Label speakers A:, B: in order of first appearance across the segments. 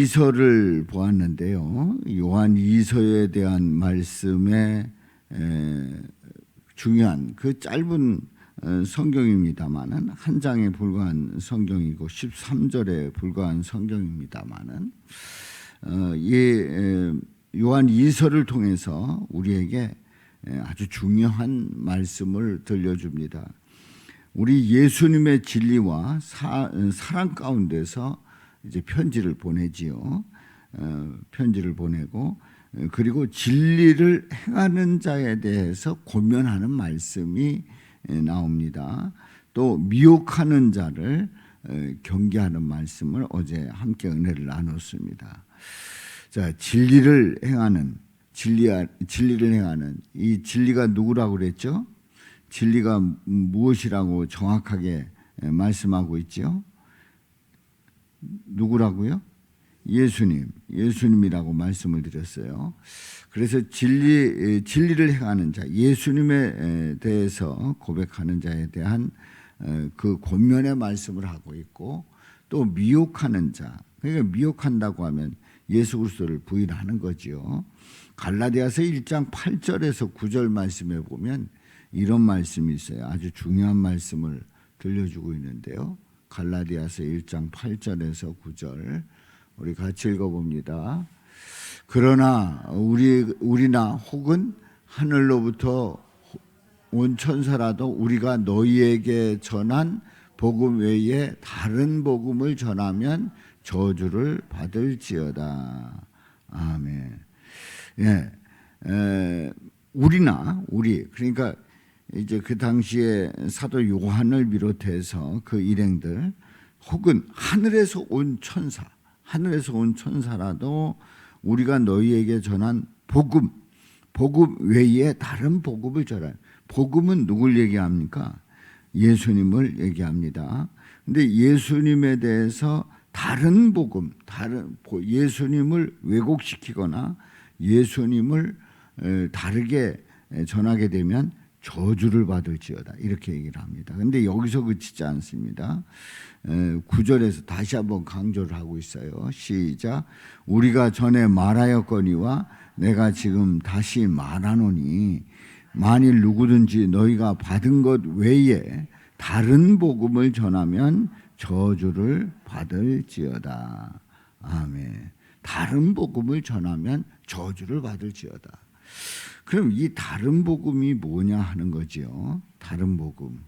A: 2서를 보았는데요. 요한 2서에 대한 말씀에 에, 중요한 그 짧은 어, 성경입니다만은 한 장에 불과한 성경이고 13절에 불과한 성경입니다만은 어, 이 에, 요한 2서를 통해서 우리에게 에, 아주 중요한 말씀을 들려줍니다. 우리 예수님의 진리와 사, 사랑 가운데서 이제 편지를 보내지요. 어, 편지를 보내고 어, 그리고 진리를 행하는 자에 대해서 고면하는 말씀이 에, 나옵니다. 또 미혹하는 자를 에, 경계하는 말씀을 어제 함께 은혜를 나눴습니다. 자, 진리를 행하는 진리 진리를 행하는 이 진리가 누구라고 그랬죠? 진리가 무엇이라고 정확하게 말씀하고 있죠? 누구라고요? 예수님, 예수님이라고 말씀을 드렸어요. 그래서 진리 진리를 행하는 자, 예수님에 대해서 고백하는 자에 대한 그 권면의 말씀을 하고 있고 또 미혹하는 자, 그러니까 미혹한다고 하면 예수 그리스도를 부인하는 거지요. 갈라디아서 1장 8절에서 9절 말씀에 보면 이런 말씀이 있어요. 아주 중요한 말씀을 들려주고 있는데요. 갈라디아서 1장 8절에서 9절 우리 같이 읽어봅니다. 그러나 우리 우리나 혹은 하늘로부터 온 천사라도 우리가 너희에게 전한 복음 외에 다른 복음을 전하면 저주를 받을지어다. 아멘. 예, 에, 우리나 우리 그러니까 이제 그 당시에 사도 요한을 비롯해서 그 일행들 혹은 하늘에서 온 천사, 하늘에서 온 천사라도 우리가 너희에게 전한 복음, 복음 외에 다른 복음을 전한 복음은 누굴 얘기합니까? 예수님을 얘기합니다. 근데 예수님에 대해서 다른 복음, 다른 예수님을 왜곡시키거나 예수님을 다르게 전하게 되면 저주를 받을지어다 이렇게 얘기를 합니다. 근데 여기서 그치지 않습니다. 구절에서 다시 한번 강조를 하고 있어요. 시작. 우리가 전에 말하였거니와 내가 지금 다시 말하노니 만일 누구든지 너희가 받은 것 외에 다른 복음을 전하면 저주를 받을지어다. 아멘. 다른 복음을 전하면 저주를 받을지어다. 그럼 이 다른 복음이 뭐냐 하는 거지요. 다른 복음.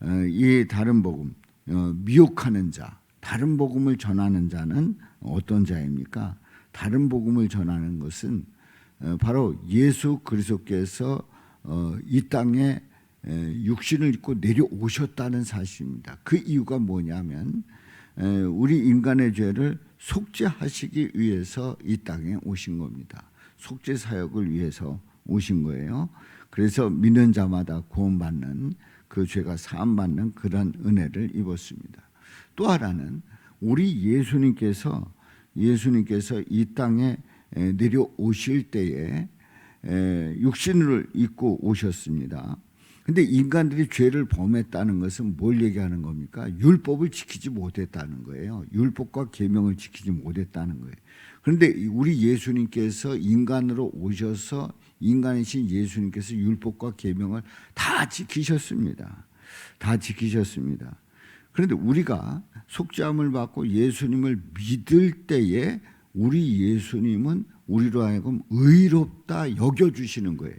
A: 어, 이 다른 복음, 어, 미혹하는 자, 다른 복음을 전하는 자는 어떤 자입니까? 다른 복음을 전하는 것은 어, 바로 예수 그리스도께서 이 땅에 육신을 입고 내려오셨다는 사실입니다. 그 이유가 뭐냐면 우리 인간의 죄를 속죄하시기 위해서 이 땅에 오신 겁니다. 속죄 사역을 위해서 오신 거예요. 그래서 믿는 자마다 구원받는 그 죄가 사함받는 그런 은혜를 입었습니다. 또 하나는 우리 예수님께서 예수님께서 이 땅에 내려오실 때에 육신을 입고 오셨습니다. 근데 인간들이 죄를 범했다는 것은 뭘 얘기하는 겁니까? 율법을 지키지 못했다는 거예요. 율법과 계명을 지키지 못했다는 거예요. 그런데 우리 예수님께서 인간으로 오셔서 인간이신 예수님께서 율법과 계명을 다 지키셨습니다. 다 지키셨습니다. 그런데 우리가 속죄함을 받고 예수님을 믿을 때에 우리 예수님은 우리로 하여금 의롭다 여겨 주시는 거예요.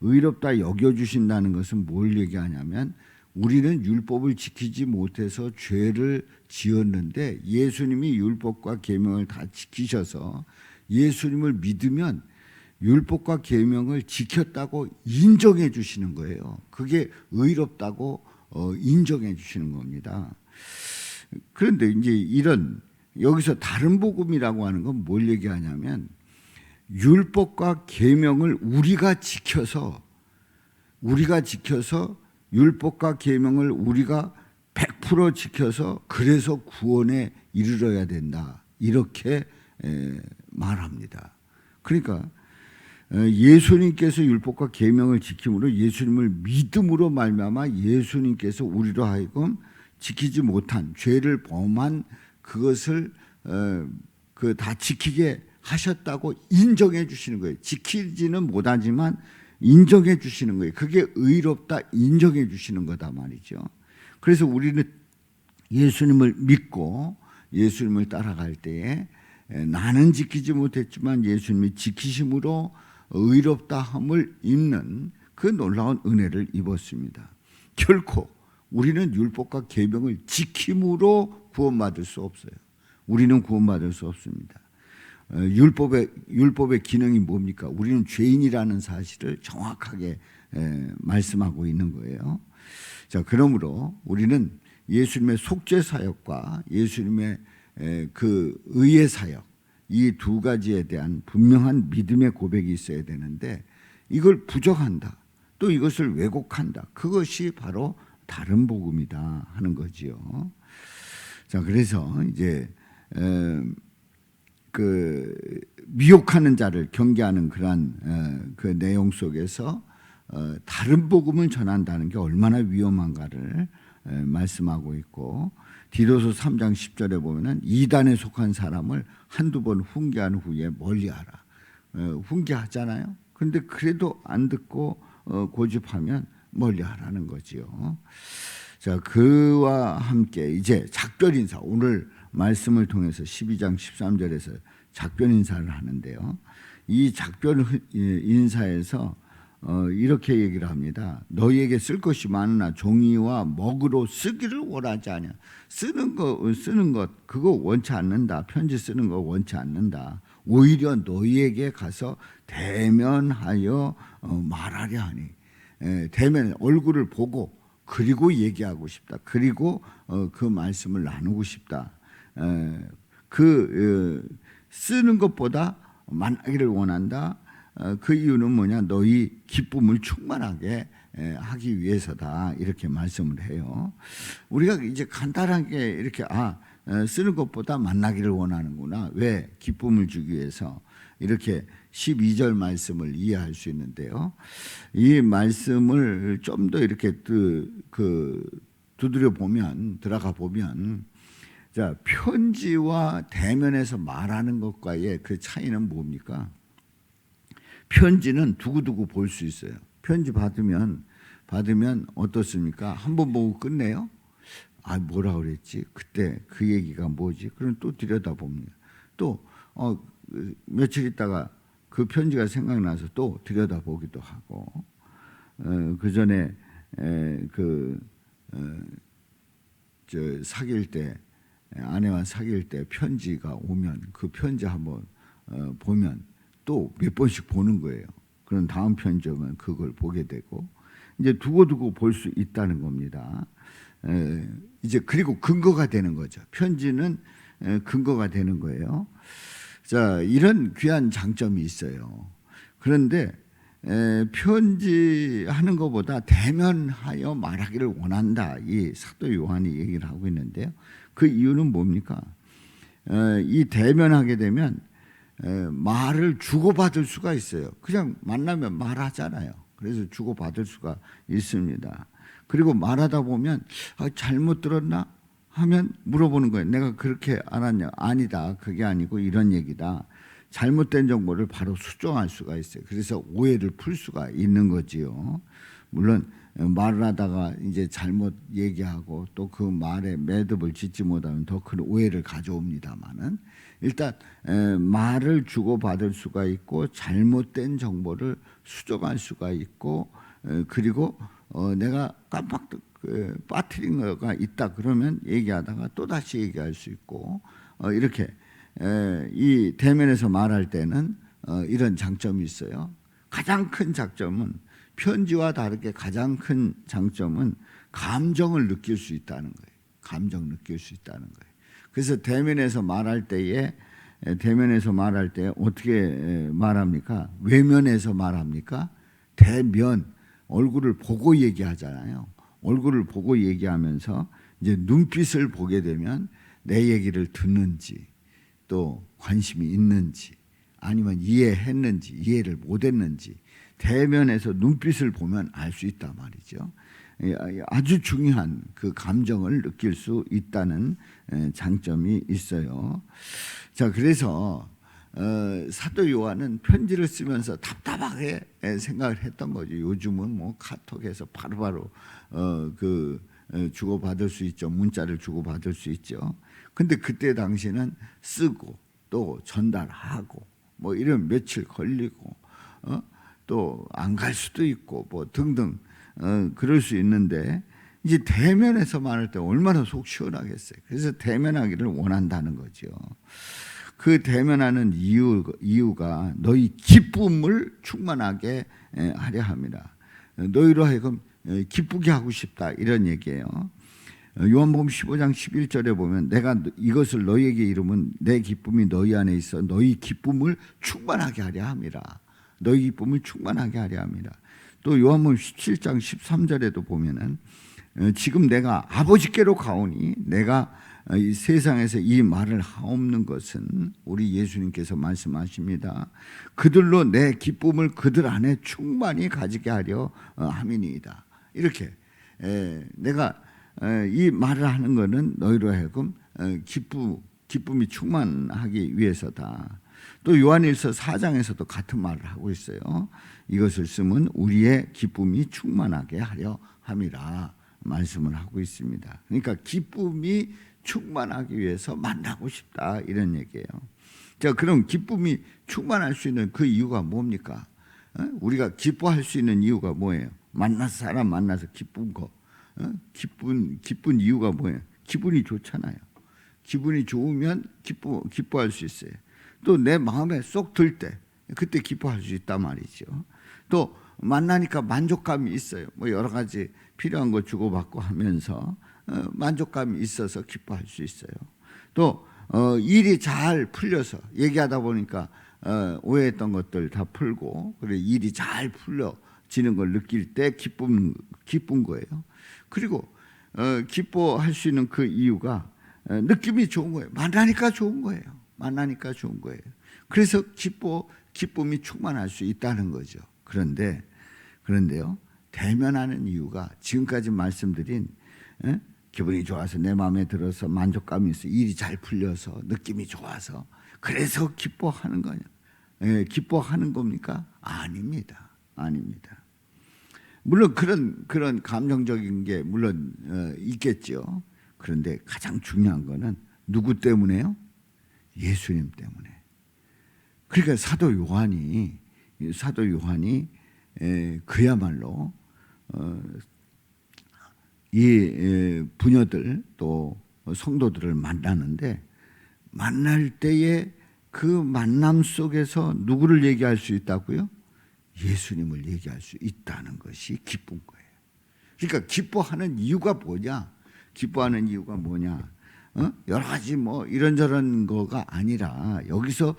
A: 의롭다 여겨 주신다는 것은 뭘 얘기하냐면 우리는 율법을 지키지 못해서 죄를 지었는데 예수님이 율법과 계명을 다 지키셔서 예수님을 믿으면 율법과 계명을 지켰다고 인정해 주시는 거예요. 그게 의롭다고 어, 인정해 주시는 겁니다. 그런데 이제 이런 여기서 다른 복음이라고 하는 건 뭘 얘기하냐면 율법과 계명을 우리가 지켜서 우리가 지켜서 율법과 계명을 우리가 100% 지켜서 그래서 구원에 이르러야 된다. 이렇게 말합니다. 그러니까 예수님께서 율법과 계명을 지킴으로 예수님을 믿음으로 말미암아 예수님께서 우리로 하여금 지키지 못한 죄를 범한 그것을 그 다 지키게 하셨다고 인정해 주시는 거예요. 지키지는 못하지만 인정해 주시는 거예요. 그게 의롭다 인정해 주시는 거다 말이죠. 그래서 우리는 예수님을 믿고 예수님을 따라갈 때에 에, 나는 지키지 못했지만 예수님이 지키심으로 의롭다 함을 입는 그 놀라운 은혜를 입었습니다. 결코 우리는 율법과 계명을 지킴으로 구원받을 수 없어요. 우리는 구원받을 수 없습니다. 어, 율법의 율법의 기능이 뭡니까? 우리는 죄인이라는 사실을 정확하게 에, 말씀하고 있는 거예요. 자, 그러므로 우리는 예수님의 속죄 사역과 예수님의 에, 그 의의 사역 이 두 가지에 대한 분명한 믿음의 고백이 있어야 되는데 이걸 부정한다. 또 이것을 왜곡한다. 그것이 바로 다른 복음이다 하는 거지요. 자, 그래서 이제 에, 그 미혹하는 자를 경계하는 그러한 에, 그 내용 속에서 어, 다른 복음을 전한다는 게 얼마나 위험한가를 에, 말씀하고 있고 디도서 3장 10절에 보면은 이단에 속한 사람을 한두 번 훈계한 후에 멀리하라. 어, 훈계하잖아요. 그런데 그래도 안 듣고 어, 고집하면 멀리하라는 거지요. 자, 그와 함께 이제 작별 인사 오늘 말씀을 통해서 12장 13절에서 작별 인사를 하는데요. 이 작별 인사에서 어, 이렇게 얘기를 합니다. 너희에게 쓸 것이 많으나 종이와 먹으로 쓰기를 원하지 않냐. 쓰는 거 쓰는 것 그거 원치 않는다. 편지 쓰는 거 원치 않는다. 오히려 너희에게 가서 대면하여 어, 말하려 하니 에, 대면 얼굴을 보고 그리고 얘기하고 싶다. 그리고 어, 그 말씀을 나누고 싶다. 에, 그 어, 쓰는 것보다 만나기를 원한다. 어, 그 이유는 뭐냐? 너희 기쁨을 충만하게 하기 위해서다. 이렇게 말씀을 해요. 우리가 이제 간단하게 이렇게 아 쓰는 것보다 만나기를 원하는구나. 왜? 기쁨을 주기 위해서. 이렇게 12절 말씀을 이해할 수 있는데요. 이 말씀을 좀 더 이렇게 그, 그 두드려 보면 들어가 보면 자, 편지와 대면에서 말하는 것과의 그 차이는 뭡니까? 편지는 두고두고 볼 수 있어요. 편지 받으면 받으면 어떻습니까? 한 번 보고 끝내요? 아 뭐라 그랬지? 그때 그 얘기가 뭐지? 그럼 또 들여다 봅니다. 또 어, 며칠 있다가 그 편지가 생각나서 또 들여다 보기도 하고 어, 그 전에 그 어, 저 사귈 때 아내와 사귈 때 편지가 오면 그 편지 한번 어, 보면 또 몇 번씩 보는 거예요. 그런 다음 편지 오면 그걸 보게 되고 이제 두고두고 볼 수 있다는 겁니다. 에, 이제 그리고 근거가 되는 거죠. 편지는 에, 근거가 되는 거예요. 자 이런 귀한 장점이 있어요. 그런데 에, 편지하는 것보다 대면하여 말하기를 원한다. 이 사도 요한이 얘기를 하고 있는데요. 그 이유는 뭡니까? 에, 이 대면하게 되면 에, 말을 주고받을 수가 있어요. 그냥 만나면 말하잖아요. 그래서 주고받을 수가 있습니다. 그리고 말하다 보면 아, 잘못 들었나 하면 물어보는 거예요. 내가 그렇게 알았냐? 아니다. 그게 아니고 이런 얘기다. 잘못된 정보를 바로 수정할 수가 있어요. 그래서 오해를 풀 수가 있는 거지요. 물론 말을 하다가 이제 잘못 얘기하고 또 그 말에 매듭을 짓지 못하면 더 큰 오해를 가져옵니다만은 일단 말을 주고 받을 수가 있고 잘못된 정보를 수정할 수가 있고 그리고 어, 내가 깜빡 그, 빠뜨린 거가 있다 그러면 얘기하다가 또 다시 얘기할 수 있고 어, 이렇게 이 대면에서 말할 때는 어, 이런 장점이 있어요. 가장 큰 장점은 편지와 다르게 가장 큰 장점은 감정을 느낄 수 있다는 거예요. 감정 느낄 수 있다는 거예요. 그래서 대면에서 말할 때에 대면에서 말할 때 어떻게 말합니까? 외면에서 말합니까? 대면 얼굴을 보고 얘기하잖아요. 얼굴을 보고 얘기하면서 이제 눈빛을 보게 되면 내 얘기를 듣는지 또 관심이 있는지 아니면 이해했는지 이해를 못했는지 대면에서 눈빛을 보면 알 수 있단 말이죠. 예, 아주 중요한 그 감정을 느낄 수 있다는 에, 장점이 있어요. 자, 그래서 어, 사도 요한은 편지를 쓰면서 답답하게 에, 생각을 했던 거죠. 요즘은 뭐 카톡에서 바로바로 어, 그 에, 주고받을 수 있죠. 문자를 주고받을 수 있죠. 근데 그때 당시는 쓰고 또 전달하고 뭐 이런 며칠 걸리고 어? 또 안 갈 수도 있고 뭐 등등 어, 그럴 수 있는데 이제 대면에서 말할 때 얼마나 속 시원하겠어요. 그래서 대면하기를 원한다는 거죠. 그 대면하는 이유, 이유가 너희 기쁨을 충만하게 에, 하려 합니다. 너희로 하여금 에, 기쁘게 하고 싶다 이런 얘기예요. 어, 요한복음 15장 11절에 보면 내가 이것을 너희에게 이름은 내 기쁨이 너희 안에 있어 너희 기쁨을 충만하게 하려 함이라. 너희 기쁨을 충만하게 하려 합니다. 또 요한복음 17장 13절에도 보면은 어, 지금 내가 아버지께로 가오니 내가 어, 이 세상에서 이 말을 하옵는 것은 우리 예수님께서 말씀하십니다. 그들로 내 기쁨을 그들 안에 충만히 가지게 하려 어, 함이니이다. 이렇게 에, 내가 에, 이 말을 하는 것은 너희로 하여금 어, 기쁨 기쁨이 충만하기 위해서다. 또 요한일서 4장에서도 같은 말을 하고 있어요. 이것을 쓰면 우리의 기쁨이 충만하게 하려 함이라 말씀을 하고 있습니다. 그러니까 기쁨이 충만하기 위해서 만나고 싶다 이런 얘기예요. 자, 그럼 기쁨이 충만할 수 있는 그 이유가 뭡니까? 어? 우리가 기뻐할 수 있는 이유가 뭐예요? 만나서 사람 만나서 기쁜 거, 어? 기쁜 기쁜 이유가 뭐예요? 기분이 좋잖아요. 기분이 좋으면 기뻐 기뻐할 수 있어요. 또 내 마음에 쏙 들 때 그때 기뻐할 수 있단 말이죠. 또 만나니까 만족감이 있어요. 뭐 여러 가지 필요한 거 주고받고 하면서 어, 만족감이 있어서 기뻐할 수 있어요. 또 어, 일이 잘 풀려서 얘기하다 보니까 어, 오해했던 것들 다 풀고 그래 일이 잘 풀려 지는 걸 느낄 때 기쁨 기쁜 거예요. 그리고 어, 기뻐할 수 있는 그 이유가 어, 느낌이 좋은 거예요. 만나니까 좋은 거예요. 만나니까 좋은 거예요. 그래서 기뻐 기쁨이 충만할 수 있다는 거죠. 그런데 그런데요 대면하는 이유가 지금까지 말씀드린 에? 기분이 좋아서 내 마음에 들어서 만족감이 있어 일이 잘 풀려서 느낌이 좋아서 그래서 기뻐하는 거냐? 에, 기뻐하는 겁니까? 아닙니다. 아닙니다. 물론 그런 그런 감정적인 게 물론 어, 있겠죠. 그런데 가장 중요한 거는 누구 때문에요? 예수님 때문에. 그러니까 사도 요한이 사도 요한이 에, 그야말로 어, 이 에, 부녀들 또 성도들을 만나는데 만날 때에 그 만남 속에서 누구를 얘기할 수 있다고요? 예수님을 얘기할 수 있다는 것이 기쁜 거예요. 그러니까 기뻐하는 이유가 뭐냐? 기뻐하는 이유가 뭐냐? 어? 여러 가지 뭐 이런저런 거가 아니라 여기서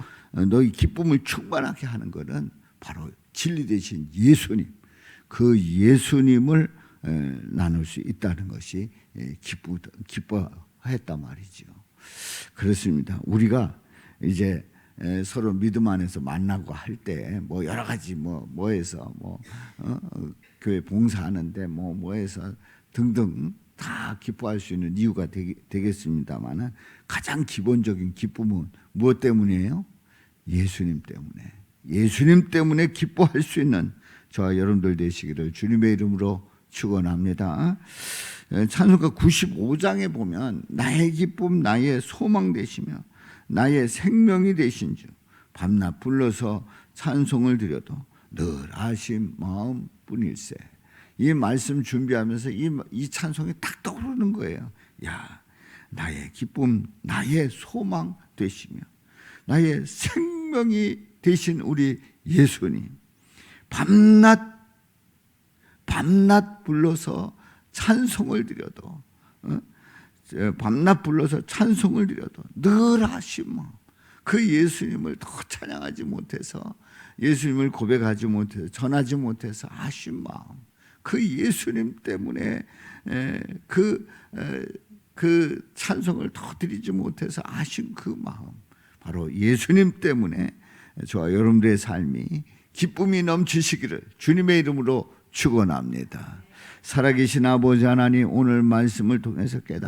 A: 너희 기쁨을 충만하게 하는 것은 바로 진리 되신 예수님, 그 예수님을 에, 나눌 수 있다는 것이 에, 기쁘 기뻐했단 말이죠. 그렇습니다. 우리가 이제 에, 서로 믿음 안에서 만나고 할 때 뭐 여러 가지 뭐 뭐해서 뭐 어, 어, 교회 봉사하는데 뭐 뭐해서 등등 다 기뻐할 수 있는 이유가 되겠습니다만 가장 기본적인 기쁨은 무엇 때문이에요? 예수님 때문에 예수님 때문에 기뻐할 수 있는 저와 여러분들 되시기를 주님의 이름으로 축원합니다. 찬송가 95장에 보면 나의 기쁨 나의 소망 되시며 나의 생명이 되신 주 밤낮 불러서 찬송을 드려도 늘 아심 마음뿐일세. 이 말씀 준비하면서 이, 이 찬송이 딱 떠오르는 거예요. 야, 나의 기쁨, 나의 소망 되시며 나의 생명이 되신 우리 예수님. 밤낮 밤낮 불러서 찬송을 드려도 어? 밤낮 불러서 찬송을 드려도 늘 하시면 그 예수님을 더 찬양하지 못해서 예수님을 고백하지 못해서 전하지 못해서 아쉬운 마음 그 예수님 때문에 그, 그 찬송을 더 드리지 못해서 아쉬운 그 마음. 바로 예수님 때문에 저와 여러분들의 삶이 기쁨이 넘치시기를 주님의 이름으로 축원합니다. 살아계신 아버지 하나님 오늘 말씀을 통해서 깨닫